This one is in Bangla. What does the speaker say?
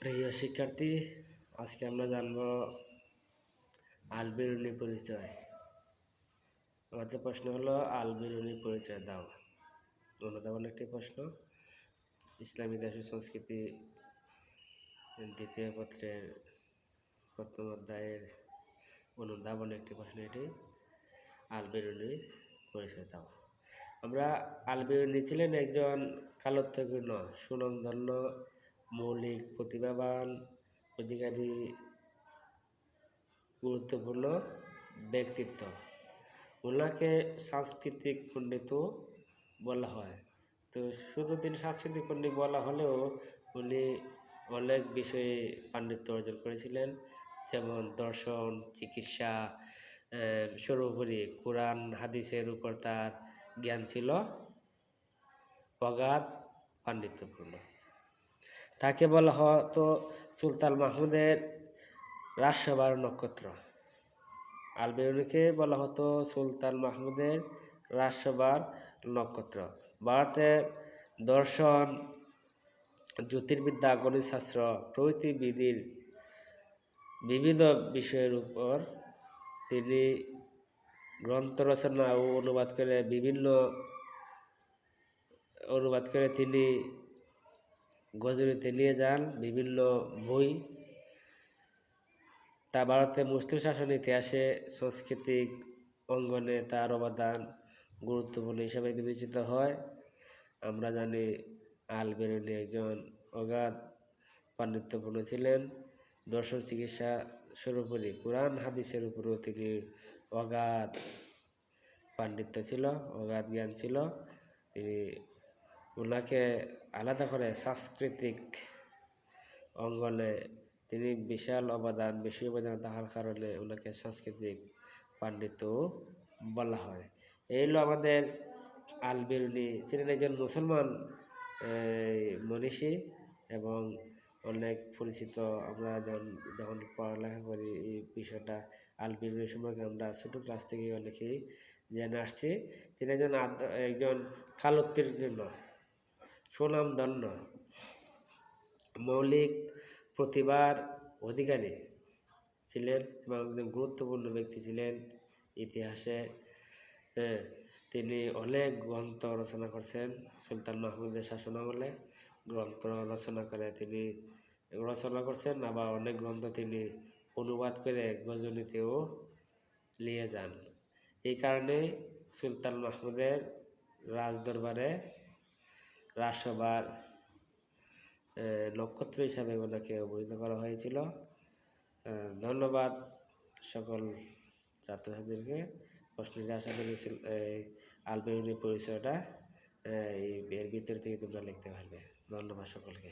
প্রিয় শিক্ষার্থী, আজকে আমরা জানব আলবেরুনি পরিচয়। আমাদের প্রশ্ন হলো, আলবেরুনি পরিচয় দাও। অনুধাবন একটি প্রশ্ন। ইসলামী দেশ সংস্কৃতি দ্বিতীয় পত্রের প্রথম অধ্যায়ের অনুধাবন একটি প্রশ্ন এটি, আলবেরুনি পরিচয় দাও। আমরা আলবেরুনি ছিলেন একজন কালোত্তকীর্ণ সুনামধন্য মৌলিক প্রতিভাবান, অধিকারী, গুরুত্বপূর্ণ ব্যক্তিত্ব। ওনাকে সাংস্কৃতিক পণ্ডিতও বলা হয়। তো শুধু তিনি সাংস্কৃতিক পণ্ডিত বলা হলেও উনি অনেক বিষয়ে পাণ্ডিত্য অর্জন করেছিলেন। যেমন দর্শন, চিকিৎসা সর্বোপরি কোরআন, হাদিসের উপর তার জ্ঞান ছিল অগাধ পাণ্ডিত্যপূর্ণ। তাকে বলা হতো সুলতান মাহমুদের রাজসভার নক্ষত্র। আলবেরুনিকে বলা হতো সুলতান মাহমুদের রাজসভার নক্ষত্র। ভারতের দর্শন, জ্যোতির্বিদ্যা, গণিতশাস্ত্র প্রভৃতি বিধির বিবিধ বিষয়ের উপর তিনি গ্রন্থ রচনা ও অনুবাদ করে বিভিন্ন অনুবাদ করে তিনি গজনীতে নিয়ে যান বিভিন্ন বই। তা ভারতে মুসলিম শাসন ইতিহাসে সাংস্কৃতিক অঙ্গনে তার অবদান গুরুত্বপূর্ণ হিসাবে বিবেচিত হয়। আমরা জানি আল বেরুনি একজন অগাধ পাণ্ডিত্যপূর্ণ ছিলেন। দর্শন চিকিৎসা সর্বোপরি কোরআন হাদিসের উপরেও তিনি অগাধ পাণ্ডিত্য ছিল, অগাধ জ্ঞান ছিল। তিনি ওনাকে আলাদা করে সাংস্কৃতিক অঙ্গনে তিনি বিশাল অবদান, বেশি অবদান তাহার কারণে ওনাকে সাংস্কৃতিক পাণ্ডিত্য বলা হয়। এই হলো আমাদের আলবিরুনি ছিলেন একজন মুসলমান মনীষী এবং অনেক পরিচিত। আমরা যখন যখন পড়ালেখা করি এই বিষয়টা আলবিরুনি সম্পর্কে আমরা ছোটো ক্লাস থেকে অনেকেই জেনে আসছি। তিনি একজন একজন কালোত্তীর্ণ। সুনামধন্য মৌলিক প্রতিভার অধিকারী ছিলেন এবং একজন গুরুত্বপূর্ণ ব্যক্তি ছিলেন ইতিহাসে। তিনি অনেক গ্রন্থ রচনা করছেন সুলতান মাহমুদের শাসনামলে। গ্রন্থ রচনা করে তিনি রচনা করছেন, আবার অনেক গ্রন্থ তিনি অনুবাদ করে গজনীতেও নিয়ে যান। এই কারণে সুলতান মাহমুদের রাজদরবারে রাজসভার নক্ষত্র হিসাবে ওনাকে অবহিত করা হয়েছিল। ধন্যবাদ সকল ছাত্রছাত্রীদেরকে প্রশ্নটি আশা করি আলবেরুনি পরিচয়টা এই এর ভিতর থেকে তোমরা লিখতে পারবে। ধন্যবাদ সকলকে।